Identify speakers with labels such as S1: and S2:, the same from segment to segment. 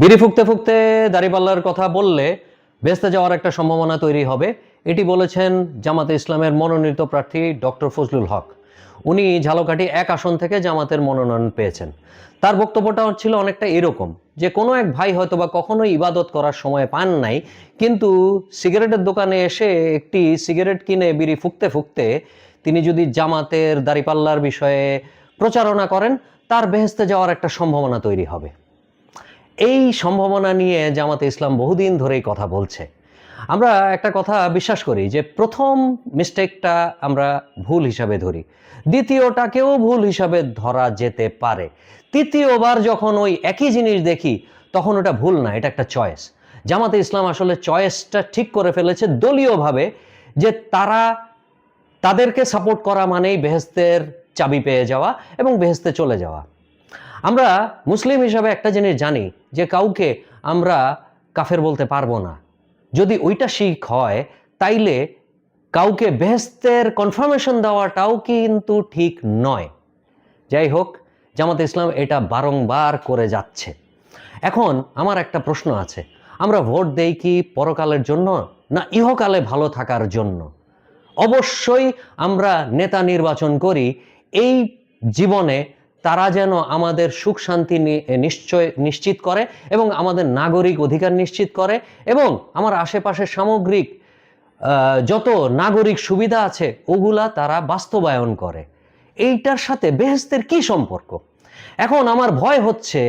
S1: বিড়ি ফুকতে ফুকতে দাড়িপাল্লার কথা বললে বেসতে যাওয়ার একটা সম্ভাবনা তৈরি হবে। এটি বলেছেন জামাতে ইসলামের মনোনীত প্রার্থী ডক্টর ফজলুল হক। উনি ঝালকাঠি এক আসন থেকে জামাতের মনোনয়ন পেয়েছেন। তার বক্তব্যটা ছিল অনেকটা এরকম যে, কোনো এক ভাই হয়তো বা কখনোই ইবাদত করার সময় পান নাই, কিন্তু সিগারেটের দোকানে এসে একটি সিগারেট কিনে বিড়ি ফুকতে ফুকতে তিনি যদি জামাতের দাড়িপাল্লার বিষয়ে প্রচারণা করেন, তার বেহেস্তে যাওয়ার একটা সম্ভাবনা তৈরি হবে। এই সম্ভাবনা নিয়ে জামাতে ইসলাম বহুদিন ধরেই কথা বলছে। আমরা একটা কথা বিশ্বাস করি যে প্রথম মিস্টেকটা আমরা ভুল হিসাবে ধরি। দ্বিতীয়টাকেও ভুল হিসাবে ধরা যেতে পারে। তৃতীয়বার যখন ওই একই জিনিস দেখি, তখন ওটা ভুল না, এটা একটা চয়েস। জামাতে ইসলাম আসলে চয়েসটা ঠিক করে ফেলেছে দলীয়ভাবে যে তারা তাদেরকে সাপোর্ট করা মানেই বেহেস্তের চাবি পেয়ে যাওয়া এবং বেহেস্তে চলে যাওয়া। আমরা মুসলিম হিসাবে একটা জিনিস জানি যে কাউকে আমরা কাফের বলতে পারব না। যদি ওইটা শিখ হয়, তাইলে কাউকে বেহেস্তের কনফার্মেশন দেওয়াটাও কিন্তু ঠিক নয়। যাই হোক, জামাত ইসলাম এটা বারংবার করে যাচ্ছে। এখন আমার একটা প্রশ্ন আছে, আমরা ভোট দেই কি পরকালের জন্য না ইহকালে ভালো থাকার জন্য? অবশ্যই আমরা নেতা নির্বাচন করি, এই জীবনে তারা যেন আমাদের সুখ শান্তি নিশ্চয়, নিশ্চিত করে এবং আমাদের নাগরিক অধিকার নিশ্চিত করে এবং আমার আশেপাশের সামগ্রিক যত নাগরিক সুবিধা আছে, ওগুলা তারা বাস্তবায়ন করে। এইটার সাথে বেহেস্তের কি সম্পর্ক? এখন আমার ভয় হচ্ছে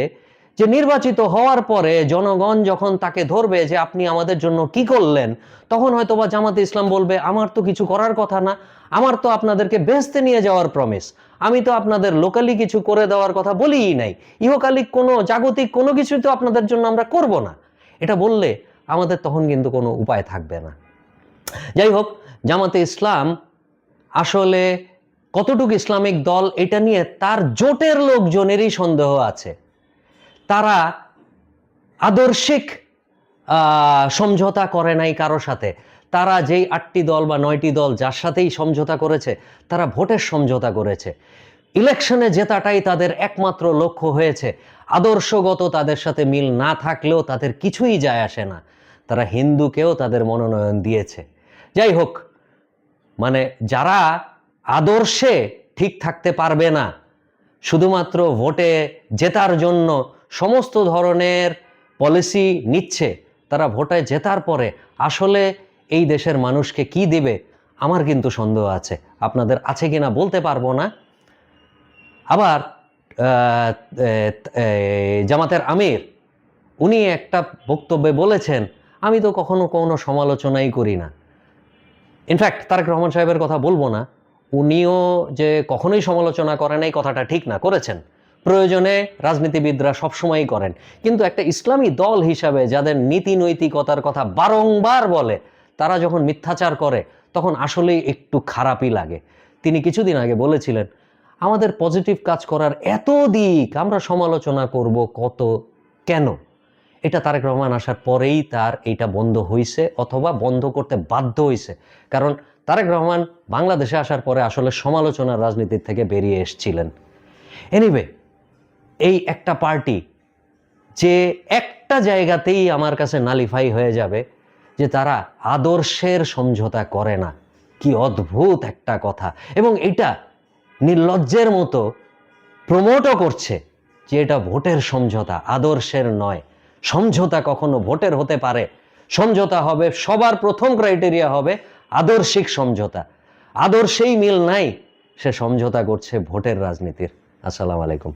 S1: যে নির্বাচিত হওয়ার পরে জনগণ যখন তাকে ধরবে যে আপনি আমাদের জন্য কি করলেন, তখন হয়তো বা জামাতে ইসলাম বলবে, আমার তো কিছু করার কথা না। আমার তো আপনাদেরকে বেহেস্তে নিয়ে যাওয়ার প্রমিস আমি তো আপনাদের লোকালি কিছু করে দেওয়ার কথা বলিই নাই। ইহকালিক কোনো, জাগতিক কোনো কিছু তো আপনাদের জন্য আমরা করব না। এটা বললে আমাদের তখন কিন্তু কোনো উপায় থাকবে না। যাই হোক, জামাতে ইসলাম আসলে কতটুকু ইসলামিক দল, এটা নিয়ে তার জোটের লোকজনেরই সন্দেহ আছে। তারা আদর্শিক সমঝোতা করে নাই কারও সাথে। তারা যেই আটটি দল বা নয়টি দল যার সাথেই সমঝোতা করেছে, তারা ভোটের সমঝোতা করেছে। ইলেকশনে জেতাটাই তাদের একমাত্র লক্ষ্য হয়েছে। আদর্শগত তাদের সাথে মিল না থাকলেও তাদের কিছুই যায় আসে না। তারা হিন্দুকেও তাদের মনোনয়ন দিয়েছে। যাই হোক মানে যারা আদর্শে ঠিক থাকতে পারবে না, শুধুমাত্র ভোটে জেতার জন্য সমস্ত ধরনের পলিসি নিচ্ছে, তারা ভোটে জেতার পরে আসলে এই দেশের মানুষকে কি দিবে? আমার কিন্তু সন্দেহ আছে। আপনাদের আছে কিনা বলতে পারব না। আবার জামাতের আমির, উনি একটা বক্তব্যে বলেছেন, আমি তো কখনো কোনো সমালোচনাই করি না। ইনফ্যাক্ট তারেক রহমান সাহেবের কথা বলব না। উনিও যে কখনোই সমালোচনা করেন এই কথাটা ঠিক না, করেছেন। প্রয়োজনে রাজনীতিবিদরা সবসময়ই করেন। কিন্তু একটা ইসলামী দল হিসাবে যাদের নীতি নৈতিকতার কথা বারংবার বলে তারা যখন মিথ্যাচার করে, তখন আসলেই একটু খারাপই লাগে। তিনি কিছুদিন আগে বলেছিলেন, আমাদের পজিটিভ কাজ করার এত দিক, আমরা সমালোচনা করব কত, কেন? এটা তারেক রহমান আসার পরেই তার এইটা বন্ধ হইছে অথবা বন্ধ করতে বাধ্য হইছে। কারণ তারেক রহমান বাংলাদেশে আসার পরে আসলে সমালোচনার রাজনীতির থেকে বেরিয়ে এসছিলেন। এনিওয়ে এই একটা পার্টি যে একটা জায়গাতেই আমার কাছে নালিফাই হয়ে যাবে যে তারা আদর্শের সমঝোতা করে না। কি অদ্ভুত একটা কথা। এবং এটা নির্লজ্জের মতো প্রমোটও করছে যে এটা ভোটের সমঝোতা, আদর্শের নয়। সমঝোতা কখনো ভোটের হতে পারে। সমঝোতা হবে, সবার প্রথম ক্রাইটেরিয়া হবে আদর্শিক সমঝোতা। আদর্শেই মিল নাই, সে সমঝোতা করছে ভোটের রাজনীতির। আসসালামু আলাইকুম।